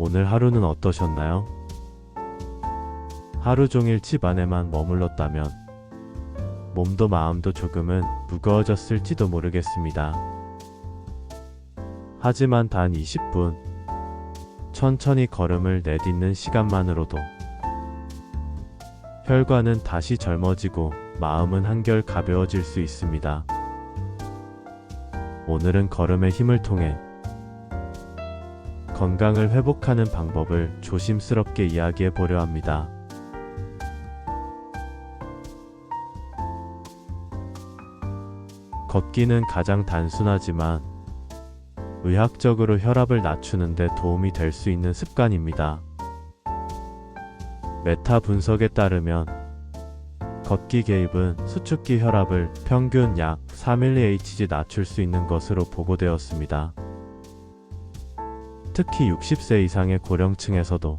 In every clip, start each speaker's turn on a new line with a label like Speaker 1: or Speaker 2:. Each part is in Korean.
Speaker 1: 오늘 하루는 어떠셨나요? 하루 종일 집 안에만 머물렀다면 몸도 마음도 조금은 무거워졌을지도 모르겠습니다. 하지만 단 20분 천천히 걸음을 내딛는 시간만으로도 혈관은 다시 젊어지고 마음은 한결 가벼워질 수 있습니다. 오늘은 걸음의 힘을 통해 건강을 회복하는 방법을 조심스럽게 이야기해 보려 합니다. 걷기는 가장 단순하지만 의학적으로 혈압을 낮추는데 도움이 될 수 있는 습관입니다. 메타 분석에 따르면 걷기 개입은 수축기 혈압을 평균 약 3mHg 낮출 수 있는 것으로 보고되었습니다. 특히 60세 이상의 고령층에서도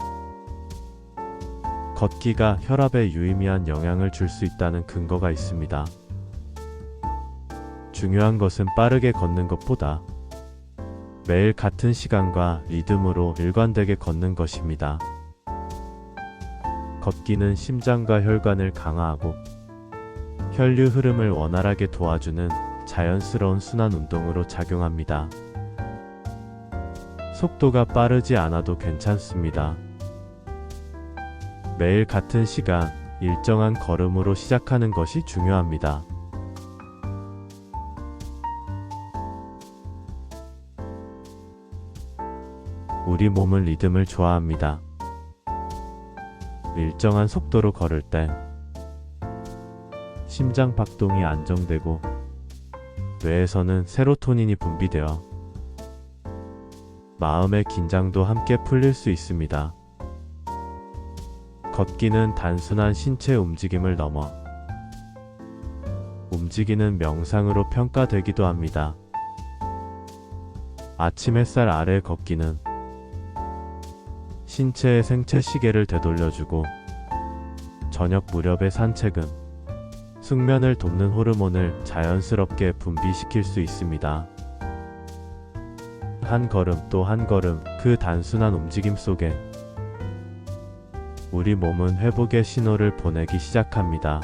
Speaker 1: 걷기가 혈압에 유의미한 영향을 줄 수 있다는 근거가 있습니다. 중요한 것은 빠르게 걷는 것보다 매일 같은 시간과 리듬으로 일관되게 걷는 것입니다. 걷기는 심장과 혈관을 강화하고 혈류 흐름을 원활하게 도와주는 자연스러운 순환 운동으로 작용합니다. 속도가 빠르지 않아도 괜찮습니다. 매일 같은 시간, 일정한 걸음으로 시작하는 것이 중요합니다. 우리 몸은 리듬을 좋아합니다. 일정한 속도로 걸을 때 심장 박동이 안정되고 뇌에서는 세로토닌이 분비되어 마음의 긴장도 함께 풀릴 수 있습니다. 걷기는 단순한 신체 움직임을 넘어 움직이는 명상으로 평가되기도 합니다. 아침 햇살 아래 걷기는 신체의 생체 시계를 되돌려주고 저녁 무렵의 산책은 숙면을 돕는 호르몬을 자연스럽게 분비시킬 수 있습니다. 한 걸음 또 한 걸음 그 단순한 움직임 속에 우리 몸은 회복의 신호를 보내기 시작합니다.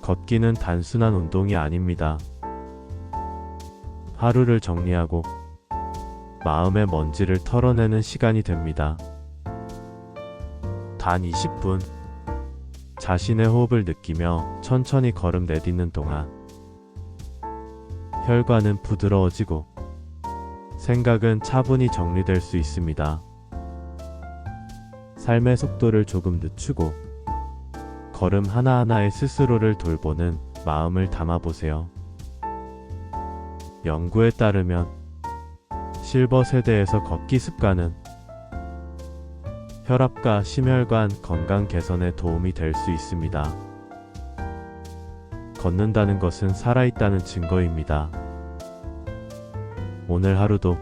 Speaker 1: 걷기는 단순한 운동이 아닙니다. 하루를 정리하고 마음의 먼지를 털어내는 시간이 됩니다. 단 20분 자신의 호흡을 느끼며 천천히 걸음 내딛는 동안 혈관은 부드러워지고 생각은 차분히 정리될 수 있습니다. 삶의 속도를 조금 늦추고 걸음 하나하나에 스스로를 돌보는 마음을 담아보세요. 연구에 따르면 실버 세대에서 걷기 습관은 혈압과 심혈관 건강 개선에 도움이 될 수 있습니다. 걷는다는 것은 살아있다는 증거입니다. 오늘 하루도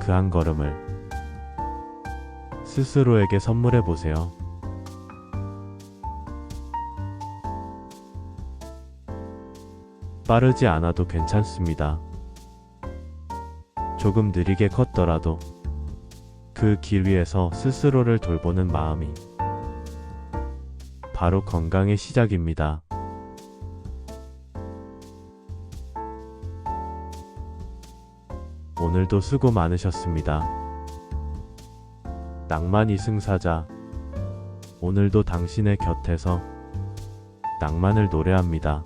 Speaker 1: 그 한 걸음을 스스로에게 선물해 보세요. 빠르지 않아도 괜찮습니다. 조금 느리게 걷더라도 그 길 위에서 스스로를 돌보는 마음이 바로 건강의 시작입니다. 오늘도 수고 많으셨습니다. 낭만 이승사자. 오늘도 당신의 곁에서 낭만을 노래합니다.